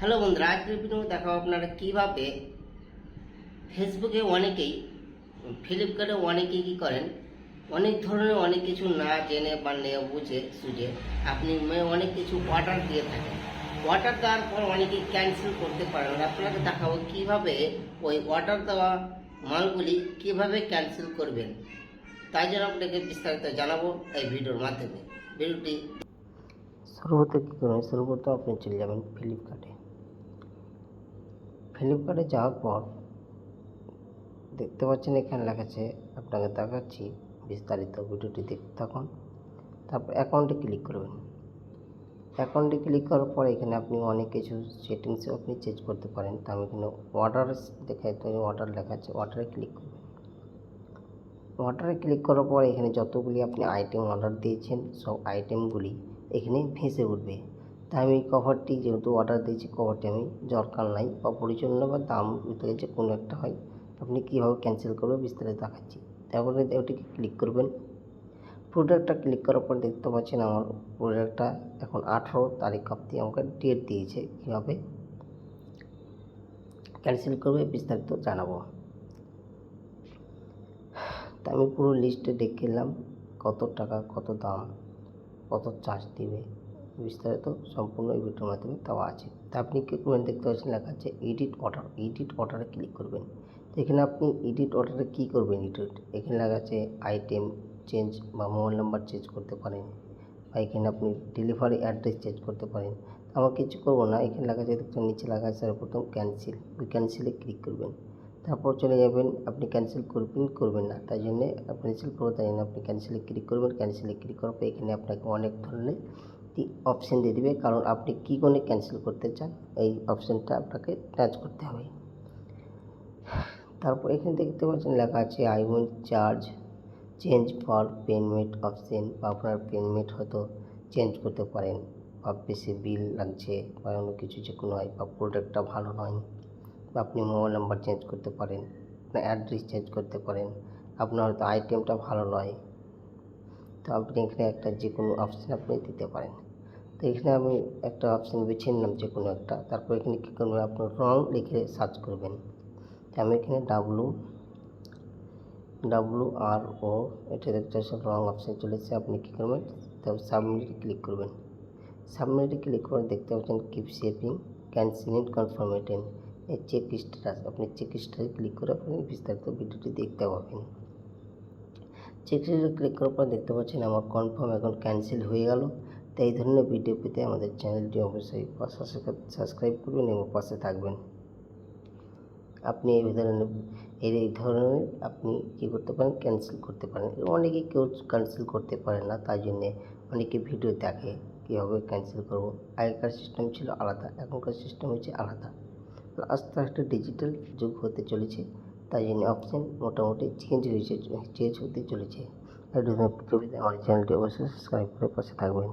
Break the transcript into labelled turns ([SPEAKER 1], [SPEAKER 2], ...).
[SPEAKER 1] Hello বন্ধুরা, আজকের video দেখাবো আপনারা কীভাবে ফেসবুকে অনেকেই ফ্লিপকার্টে অনেকেই কী করেন? অনেক ধরনের অনেক কিছু না জেনে বা না বুঝে, সুঝে আপনি অনেক কিছু অর্ডার দিয়ে থাকেন। অর্ডার দেওয়ার পর অনেকেই ক্যান্সেল করতে পারেন আপনাকে দেখাবো কীভাবে ওই অর্ডার দেওয়া মালগুলি কীভাবে ক্যান্সেল করবেন। তাই জন্য আপনাকে বিস্তারিত জানাব এই ভিডিওর মাধ্যমে। ভিডিওটি সর্বপ্রথম কী করবেন? সর্বপ্রথম আপনি চলে যাবেন ফ্লিপকার্টে ফ্লিপকার্টে যাওয়ার পর দেখতে পাচ্ছেন এখানে লেখা আছে, আপনাকে দেখাচ্ছি বিস্তারিত ভিডিওটি দেখতে থাকুন। তারপর অ্যাকাউন্টে ক্লিক করবেন। অ্যাকাউন্টে ক্লিক করার পর এখানে আপনি অনেক কিছু সেটিংসও আপনি চেঞ্জ করতে পারেন। তা আমি এখানে অর্ডার দেখাই, তো অর্ডার লেখা আছে অর্ডারে ক্লিক করবেন। অর্ডারে ক্লিক করার পর এখানে যতগুলি আপনি আইটেম অর্ডার দিয়েছেন, সব আইটেমগুলি এখানে ভেসে উঠবে। তাই আমি কভারটি যেহেতু অর্ডার দিয়েছি কভারটি আমি দরকার নাই। বা পরিচালনা বা দাম ভিতরে যে কোনো একটা হয়। আপনি কীভাবে ক্যান্সেল করবেন বিস্তারিত দেখাচ্ছি। তারপরে ওটিকে ক্লিক করবেন। প্রোডাক্টটা ক্লিক করার পর দেখতে পাচ্ছেন আমার প্রোডাক্টটা এখন আঠেরো তারিখ অব্দি আমাকে ডেট দিয়েছে। কীভাবে? ক্যান্সেল করবে, বিস্তারিত জানাব। তা আমি পুরো লিস্টে দেখে নিলাম, কত টাকা, কত দাম, কত চার্জ দিবে। বিস্তারিত সম্পূর্ণ এই ভিডিওর মাধ্যমে দেওয়া আছে। তা আপনি কী করবেন দেখতে পাচ্ছেন? লেখা আছে এডিট অর্ডার এডিট অর্ডারে ক্লিক করবেন। এখানে আপনি এডিট অর্ডারে কী করবেন? এডিট এখানে লেখা আছে আইটেম চেঞ্জ বা মোবাইল নাম্বার চেঞ্জ করতে পারেন। বা এখানে আপনি ডেলিভারি অ্যাড্রেস চেঞ্জ করতে পারেন। আমার কিছু করব না। এখানে লেখা আছে নিচে লেখা আছে, প্রথম ক্যান্সেল ওই ক্যান্সেলে ক্লিক করবেন। তারপর চলে যাবেন, আপনি ক্যান্সেল করবেন করবেন না। তাই জন্যে ক্যান্সেল করব তাই জন্য আপনি ক্যান্সেলে ক্লিক করবেন। ক্যান্সেলে ক্লিক করার পর এখানে আপনাকে অনেক ধরনের অপশান দিয়ে দিবে, কারণ আপনি কী করে ক্যান্সেল করতে চান, এই অপশানটা আপনাকে টাচ করতে হবে। তারপর এখানে দেখতে পাচ্ছেন লেখা আছে I want charge change for payment option বা আপনার পেমেন্ট হয়তো চেঞ্জ করতে পারেন, বা বেশি বিল লাগছে, বা অন্য কিছু যে কোনো হয়, বা প্রোডাক্টটা ভালো নয়, বা আপনি মোবাইল নাম্বার চেঞ্জ করতে পারেন, আপনার অ্যাড্রেস চেঞ্জ করতে পারেন, আপনার হয়তো আইটেমটা ভালো নয়। তো আপনি এখানে একটা যে কোনো অপশান আপনি দিতে পারেন। তো এখানে আমি একটা অপশান বেছে নিলাম যে কোনো একটা। তারপর এখানে কী করবেন? আপনার রং লিখে সার্চ করবেন। তো আমি এখানে ডাব্লু ডাব্লু আর ও এটা দেখতে পাচ্ছেন রং অপশান চলেছে। আপনি কী করবেন? তারপর সাবমিটে ক্লিক করবেন। সাবমিটে ক্লিক করে দেখতে পাচ্ছেন কিপ শেপিং ক্যান্সেল কনফার্মেটেন এই চেক স্ট্যাটাস আপনি চেক স্ট্যাটাসে ক্লিক করে আপনি বিস্তারিত ভিডিওটি দেখতে পাবেন। চেক স্ট্যাটাসে ক্লিক করার পর দেখতে পাচ্ছেন, আমার কনফার্ম এখন ক্যান্সেল হয়ে গেল। তো এই ধরনের ভিডিও পেতে আমাদের চ্যানেলটি অবশ্যই সাবস্ক্রাইব করবেন এবং পাশে থাকবেন। আপনি এই ধরনের এই ধরনের আপনি কী করতে পারেন? ক্যান্সেল করতে পারেন। অনেকে কেউ ক্যান্সেল করতে পারে না, তাই জন্যে অনেকে ভিডিও দেখে কীভাবে ক্যান্সেল করব। আগেকার সিস্টেম ছিল আলাদা, এখনকার সিস্টেম হচ্ছে আলাদা। আস্তে আস্তে ডিজিটাল যুগ হতে চলেছে, তাই জন্য অপশান মোটামুটি চেঞ্জ হয়েছে চেঞ্জ হতে চলেছে। আমার চ্যানেলটি অবশ্যই সাবস্ক্রাইব করে পাশে থাকবেন।